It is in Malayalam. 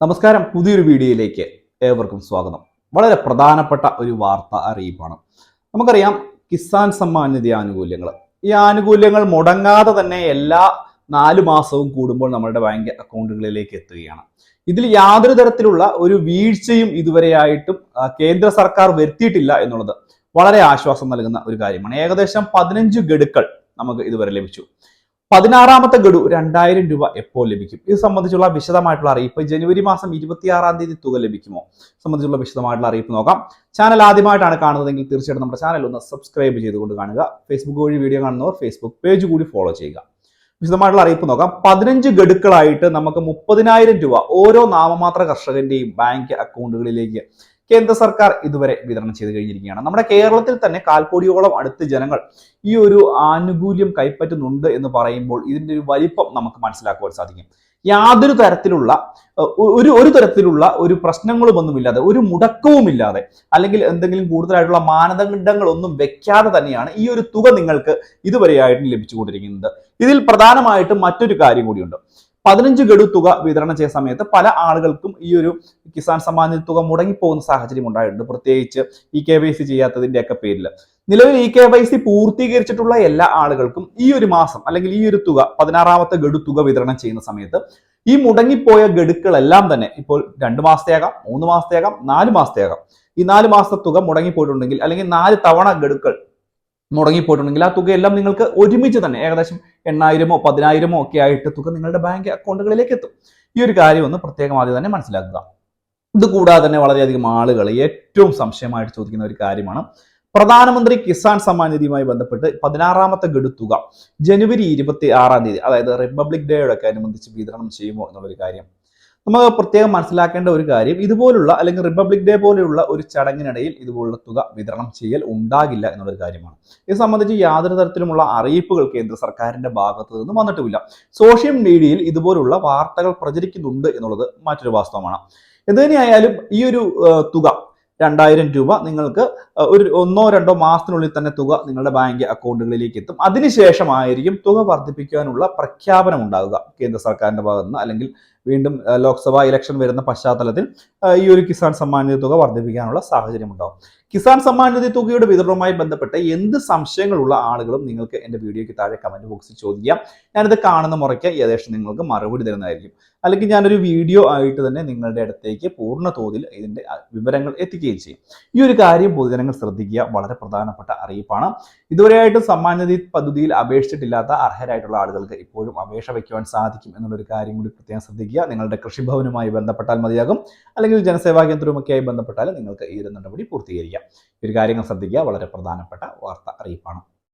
നമസ്കാരം. പുതിയൊരു വീഡിയോയിലേക്ക് ഏവർക്കും സ്വാഗതം. വളരെ പ്രധാനപ്പെട്ട ഒരു വാർത്ത അറിയിപ്പാണ്. നമുക്കറിയാം കിസാൻ സമ്മാൻ നിധി ആനുകൂല്യങ്ങൾ ഈ ആനുകൂല്യങ്ങൾ മുടങ്ങാതെ തന്നെ എല്ലാ നാലു മാസവും കൂടുമ്പോൾ നമ്മുടെ ബാങ്ക് അക്കൗണ്ടുകളിലേക്ക് എത്തുകയാണ്. ഇതിൽ യാതൊരു തരത്തിലുള്ള ഒരു വീഴ്ചയും ഇതുവരെയായിട്ടും കേന്ദ്ര സർക്കാർ വരുത്തിയിട്ടില്ല എന്നുള്ളത് വളരെ ആശ്വാസം നൽകുന്ന ഒരു കാര്യമാണ്. ഏകദേശം പതിനഞ്ച് ഗഡുക്കൾ നമുക്ക് ഇതുവരെ ലഭിച്ചു. പതിനാറാമത്തെ ഗഡു രണ്ടായിരം രൂപ എപ്പോൾ ലഭിക്കും? ഇത് സംബന്ധിച്ചുള്ള വിശദമായിട്ടുള്ള അറിയിപ്പ് ജനുവരി മാസം ഇരുപത്തിയാറാം തീയതി തുക ലഭിക്കുമോ? സംബന്ധിച്ചുള്ള വിശദമായിട്ടുള്ള അറിയിപ്പ് നോക്കാം. ചാനൽ ആദ്യമായിട്ടാണ് കാണുന്നതെങ്കിൽ തീർച്ചയായിട്ടും നമ്മുടെ ചാനൽ ഒന്ന് സബ്സ്ക്രൈബ് ചെയ്തുകൊണ്ട് കാണുക. ഫേസ്ബുക്ക് വഴി വീഡിയോ കാണുന്നവർ ഫേസ്ബുക്ക് പേജ് കൂടി ഫോളോ ചെയ്യുക. വിശദമായിട്ടുള്ള അറിയിപ്പ് നോക്കാം. പതിനഞ്ച് ഗഡുക്കളായിട്ട് നമുക്ക് മുപ്പതിനായിരം രൂപ ഓരോ നാമമാത്ര കർഷകന്റെയും ബാങ്ക് അക്കൗണ്ടുകളിലേക്ക് കേന്ദ്ര സർക്കാർ ഇതുവരെ വിതരണം ചെയ്ത് കഴിഞ്ഞിരിക്കുകയാണ്. നമ്മുടെ കേരളത്തിൽ തന്നെ കാൽക്കോടിയോളം അടുത്ത് ജനങ്ങൾ ഈ ഒരു ആനുകൂല്യം കൈപ്പറ്റുന്നുണ്ട് എന്ന് പറയുമ്പോൾ ഇതിന്റെ ഒരു വലിപ്പം നമുക്ക് മനസ്സിലാക്കുവാൻ സാധിക്കും. യാതൊരു തരത്തിലുള്ള ഒരു ഒരു തരത്തിലുള്ള ഒരു പ്രശ്നങ്ങളും ഒന്നുമില്ലാതെ ഒരു മുടക്കവുമില്ലാതെ അല്ലെങ്കിൽ എന്തെങ്കിലും കൂടുതലായിട്ടുള്ള മാനദണ്ഡങ്ങളൊന്നും വെക്കാതെ തന്നെയാണ് ഈ ഒരു തുക നിങ്ങൾക്ക് ഇതുവരെയായിട്ടും ലഭിച്ചുകൊണ്ടിരിക്കുന്നത്. ഇതിൽ പ്രധാനമായിട്ടും മറ്റൊരു കാര്യം കൂടിയുണ്ട്. പതിനഞ്ച് ഗഡു തുക വിതരണം ചെയ്ത സമയത്ത് പല ആളുകൾക്കും ഈ ഒരു കിസാൻ സമ്മാൻ നിധി തുക മുടങ്ങിപ്പോകുന്ന സാഹചര്യം ഉണ്ടായിട്ടുണ്ട്. പ്രത്യേകിച്ച് ഇ കെ വൈ സി ചെയ്യാത്തതിന്റെ ഒക്കെ പേരിൽ നിലവിൽ ഇ കെ വൈ സി പൂർത്തീകരിച്ചിട്ടുള്ള എല്ലാ ആളുകൾക്കും ഈ ഒരു മാസം അല്ലെങ്കിൽ ഈ ഒരു തുക പതിനാറാമത്തെ ഗഡു തുക വിതരണം ചെയ്യുന്ന സമയത്ത് ഈ മുടങ്ങിപ്പോയ ഗഡുക്കളെല്ലാം തന്നെ ഇപ്പോൾ രണ്ട് മാസത്തെയാകാം മൂന്ന് മാസത്തെയാകാം നാല് മാസത്തെയാകാം. ഈ നാല് മാസത്തെ തുക മുടങ്ങിപ്പോയിട്ടുണ്ടെങ്കിൽ അല്ലെങ്കിൽ നാല് തവണ ഗഡുക്കൾ മുടങ്ങിപ്പോയിട്ടുണ്ടെങ്കിൽ ആ തുകയെല്ലാം നിങ്ങൾക്ക് ഒരുമിച്ച് തന്നെ ഏകദേശം എണ്ണായിരമോ പതിനായിരമോ ഒക്കെ ആയിട്ട് തുക നിങ്ങളുടെ ബാങ്ക് അക്കൗണ്ടുകളിലേക്ക് എത്തും. ഈ ഒരു കാര്യം ഒന്ന് പ്രത്യേകം ആദ്യം തന്നെ മനസ്സിലാക്കുക. ഇത് കൂടാതെ തന്നെ വളരെയധികം ആളുകൾ ഏറ്റവും സംശയമായിട്ട് ചോദിക്കുന്ന ഒരു കാര്യമാണ്. പ്രധാനമന്ത്രി കിസാൻ സമ്മാൻ നിധിയുമായി ബന്ധപ്പെട്ട് പതിനാറാമത്തെ ഗഡു തുക ജനുവരി ഇരുപത്തി ആറാം തീയതി അതായത് റിപ്പബ്ലിക് ഡേയോടൊക്കെ അനുബന്ധിച്ച് വിതരണം ചെയ്യുമോ എന്നുള്ളൊരു കാര്യം നമുക്ക് പ്രത്യേകം മനസ്സിലാക്കേണ്ട ഒരു കാര്യം ഇതുപോലുള്ള അല്ലെങ്കിൽ റിപ്പബ്ലിക് ഡേ പോലെയുള്ള ഒരു ചടങ്ങിനിടയിൽ ഇതുപോലുള്ള തുക വിതരണം ചെയ്യൽ ഉണ്ടാകില്ല എന്നുള്ളൊരു കാര്യമാണ്. ഇത് സംബന്ധിച്ച് യാതൊരു തരത്തിലുമുള്ള അറിയിപ്പുകൾ കേന്ദ്ര സർക്കാരിന്റെ ഭാഗത്തു നിന്ന് വന്നിട്ടുമില്ല സോഷ്യൽ മീഡിയയിൽ ഇതുപോലുള്ള വാർത്തകൾ പ്രചരിക്കുന്നുണ്ട് എന്നുള്ളത് മറ്റൊരു വാസ്തവമാണ്. എന്തുതന്നെയായാലും ഈ ഒരു തുക രണ്ടായിരം രൂപ നിങ്ങൾക്ക് ഒരു ഒന്നോ രണ്ടോ മാസത്തിനുള്ളിൽ തന്നെ തുക നിങ്ങളുടെ ബാങ്ക് അക്കൗണ്ടുകളിലേക്ക് എത്തും. അതിനുശേഷമായിരിക്കും തുക വർദ്ധിപ്പിക്കാനുള്ള പ്രഖ്യാപനം ഉണ്ടാകുക കേന്ദ്ര സർക്കാരിന്റെ ഭാഗത്ത് നിന്ന് അല്ലെങ്കിൽ വീണ്ടും ലോക്സഭാ ഇലക്ഷൻ വരുന്ന പശ്ചാത്തലത്തിൽ ഈ ഒരു കിസാൻ സമ്മാൻ നിധി തുക വർദ്ധിപ്പിക്കാനുള്ള സാഹചര്യം ഉണ്ടാവും കിസാൻ സമ്മാൻ നിധി തുകയുടെ വിതരണവുമായി ബന്ധപ്പെട്ട് എന്ത് സംശയങ്ങളുള്ള ആളുകളും നിങ്ങൾക്ക് എന്റെ വീഡിയോയ്ക്ക് താഴെ കമന്റ് ബോക്സിൽ ചോദിക്കാം. ഞാനിത് കാണുന്ന മുറയ്ക്ക് ഏകദേശം നിങ്ങൾക്ക് മറുപടി തരുന്നതായിരിക്കും. അല്ലെങ്കിൽ ഞാനൊരു വീഡിയോ ആയിട്ട് തന്നെ നിങ്ങളുടെ അടുത്തേക്ക് പൂർണ തോതിൽ ഇതിന്റെ വിവരങ്ങൾ എത്തിക്കുകയും ചെയ്യും. ഈ ഒരു കാര്യം പൊതുജനങ്ങൾ ശ്രദ്ധിക്കുക. വളരെ പ്രധാനപ്പെട്ട അറിയിപ്പാണ്. ഇതുവരെയായിട്ടും സമ്മാൻ നിധി പദ്ധതിയിൽ അപേക്ഷിച്ചിട്ടില്ലാത്ത അർഹരായിട്ടുള്ള ആളുകൾക്ക് ഇപ്പോഴും അപേക്ഷ വയ്ക്കുവാൻ സാധിക്കും എന്നുള്ളൊരു കാര്യം കൂടി പ്രത്യേകം ശ്രദ്ധിക്കുക. നിങ്ങളുടെ കൃഷിഭവനുമായി ബന്ധപ്പെട്ടാൽ മതിയാകും. അല്ലെങ്കിൽ ജനസേവാ കേന്ദ്രവുമൊക്കെയായി ബന്ധപ്പെട്ടാൽ നിങ്ങൾക്ക് ഈ ഒരു നടപടി പൂർത്തീകരിക്കാം. ഈ ഒരു കാര്യങ്ങൾ ശ്രദ്ധിക്കുക. വളരെ പ്രധാനപ്പെട്ട വാർത്ത അറിയിപ്പാണ്.